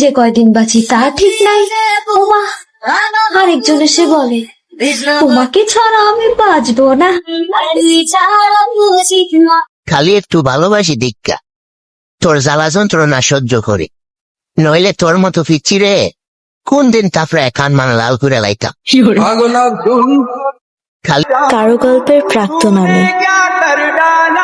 যে কয়দিন বাঁচি তা ঠিক নাই। ওমা আরেকজন এসে বলে তোমাকে ছাড়া আমি বাঁচবো না। খালি একটু ভালোবাসি দীক্ষা। তোর জ্বালা যন্ত্রণা সহ্য করি। নইলে তোর মতো ফিরছি রে কোন দিন তারপরে কান মানে লাল করে লাইতাম। খালি কারও গল্পের প্রাক্তন আমি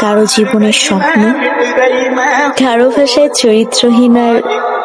কারও জীবনের স্বপ্ন কারও ভাষায় চরিত্রহীন আর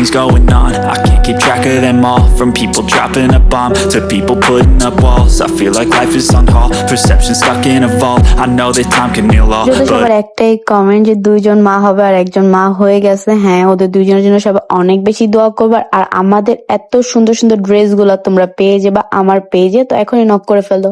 Things going on I can't keep track of them all From people dropping a bomb To people putting up walls I feel like life is on hold Perception stuck in a vault I know that time can heal all যদি সবার একটাই comment যে দুইজন মা হবে আর একজন মা হয়ে গেছে হ্যাঁ ওদের দুইজনের জন্য সবাই অনেক বেশি দোয়া করবার আর আমাদের এত সুন্দর সুন্দর ড্রেসগুলা তোমরা পেয়ে যাবা আমার পেজে তো এখনই নক করে ফেলো